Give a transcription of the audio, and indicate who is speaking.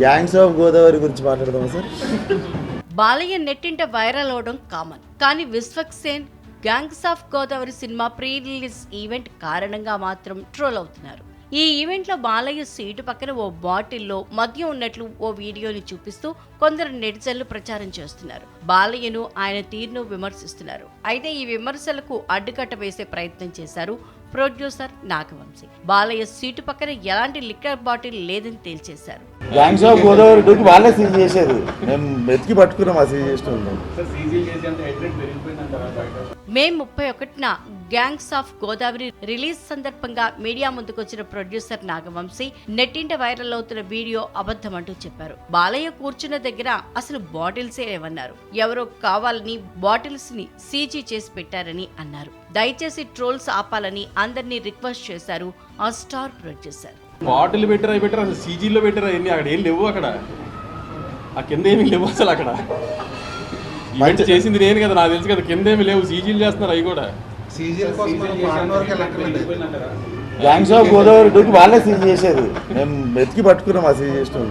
Speaker 1: Gangs of Godavari గురించి మాట్లాడదామా sir?
Speaker 2: Balayya నెట్టింట వైరల్ అవడం కామన్ కానీ Vishwak Sen gangs of Godavari cinema pre release event కారణంగా మాత్రం ట్రోల్ అవుతున్నారు. ఈ ఈవెంట్లో బాలయ్య సీటు పక్కన ఓ బాటిల్లో మద్యం ఉన్నట్లు ఓ వీడియోని చూపిస్తూ కొందరు నెటిజన్లు ప్రచారం చేస్తున్నారు. బాలయ్యను ఆయన తీరును విమర్శిస్తున్నారు. అయితే ఈ విమర్శలకు అడ్డుకట్ట వేసే ప్రయత్నం చేశారు ప్రొడ్యూసర్ నాగవంశీ. బాలయ్య సీటు పక్కన ఎలాంటి లిక్కర్ బాటిల్ లేదని తేల్చేశారు.
Speaker 1: గ్యాంగ్స్ ఆఫ్ గోదావరి టూకి వాళ్ళే సీజ్ చేసేది మేము వెతికి పట్టుకున్నాం ఆ సీజ్ చేసిన
Speaker 3: సార్ సీజీ చేసి అంత హెడ్రేట్ పెరిగిపోయిందంటారా బయట.
Speaker 2: మే ముప్పై ఒకటిన గ్యాంగ్స్ ఆఫ్ గోదావరి రిలీజ్ సందర్భంగా మీడియా ముందుకొచ్చిన ప్రొడ్యూసర్ నాగవంశీ నెట్టింట వైరల్ అవుతున్న వీడియో అబద్ధమంటూ చెప్పారు. బాలయ్య కూర్చున్న దగ్గర అసలు బాటిల్సే లేవన్నారు. ఎవరో కావాలని బాటిల్స్ని సీజీ చేసి పెట్టారని అన్నారు. దయచేసి ట్రోల్స్ ఆపాలని అందరినీ రిక్వెస్ట్ చేశారు ఆ స్టార్ ప్రొడ్యూసర్.
Speaker 3: బాటిల్ పెట్టారా పెట్టారా? అసలు సీజీలో పెట్టారా? ఎన్ని అక్కడ ఏం లేవు అక్కడ. ఆ కింద ఏమీ లేవు అసలు అక్కడ. ఈవెంట్ చేసింది నేను కదా నాకు తెలుసు కదా కింద ఏమి లేవు సీజీలు చేస్తున్నారు అవి కూడా.
Speaker 1: గ్యాంగ్స్ ఆఫ్ గోదావరి టూకి వాళ్ళే సీజ్ చేసేది మేము వెతికి పట్టుకున్నాం ఆ సీజ్ చేసిన